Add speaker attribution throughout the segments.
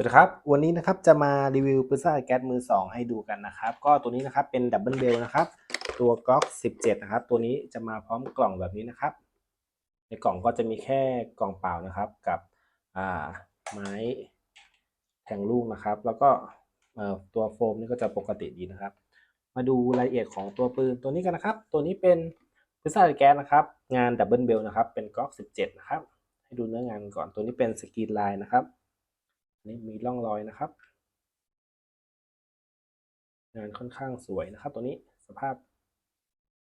Speaker 1: สวัสดีครับ วันนี้นะครับจะมารีวิวปืนซ่าแก๊สมือ 2 ให้ดูกันนะครับ ก็ตัวนี้นะครับเป็นดับเบิลเบลนะครับ ตัวก๊อก 17 นะครับ ตัวนี้จะมาพร้อมกล่องแบบนี้นะครับ ในกล่องก็จะมีแค่กล่องเปล่านะครับกับไม้แทงลูกนะครับ แล้วก็ตัวโฟมนี่ก็จะปกติดีนะครับ มาดูรายละเอียดของตัวปืนตัวนี้กันนะครับ ตัวนี้เป็นปืนซ่าแก๊สนะครับ งานดับเบิลเบลนะครับเป็นก๊อก 17 นะครับ ให้ดูเนื้องานก่อนตัวนี้เป็นสกรีนลายนะครับ นี่มีร่องรอยนะครับ งานค่อนข้างสวยนะครับ ตัวนี้สภาพ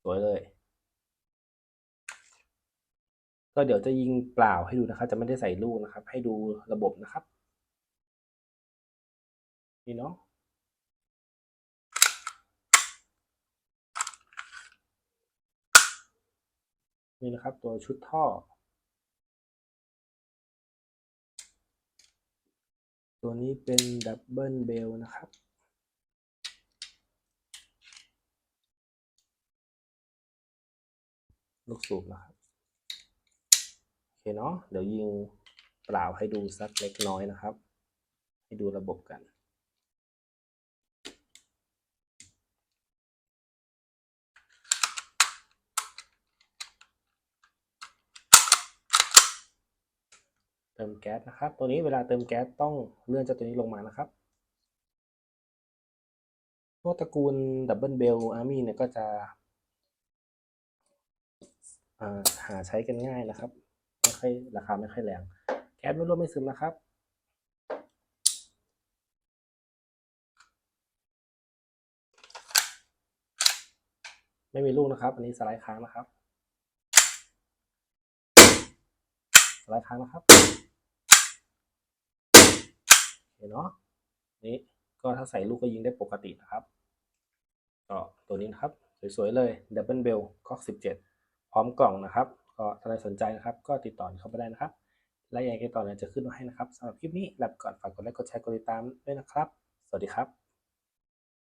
Speaker 1: สวยเลย ก็เดี๋ยวจะยิงเปล่าให้ดูนะครับ จะไม่ได้ใส่ลูกนะครับ ให้ดูระบบนะครับ นี่เนาะนี่นะครับ ตัวชุดท่อ ตัว นี้เป็นดับเบิลเบลนะครับ ลูกสูบนะครับ โอเคเนาะเดี๋ยวยิงเปล่าให้ดูสักเล็กน้อยนะครับ ให้ดูระบบกัน ติมแก๊สนะครับ ตัวนี้เวลาเติมแก๊สต้องเลื่อนจากตัวนี้ลงมานะครับ พวกตระกูลดับเบิลเบลอาร์มี่เนี่ยก็จะาหาใช้กันง่ายนะครับไม่ค่อยราคาไม่ค่อยแรง แก๊สไม่ร่วมไม่ซึมนะครับไม่มีลูกนะครับ อันนี้สไลด์ค้างนะครับ สไลด์ค้างนะครับ เนาะนี่ก็ถ้าใส่ลูกก็ยิงได้ปกตินะครับก็ตัวนี้นะครับ สวยๆเลย Double Bell ก็17 พร้อมกล่องนะครับ ก็ถ้าใครสนใจนะครับ ก็ติดต่อเข้าไปได้นะครับและยังไงติดต่อเนี่ยจะขึ้นมาให้นะครับสำหรับคลิปนี้ลาไปก่อนฝากกดไลค์กดแชร์กดติดตามด้วยนะครับ สวัสดีครับ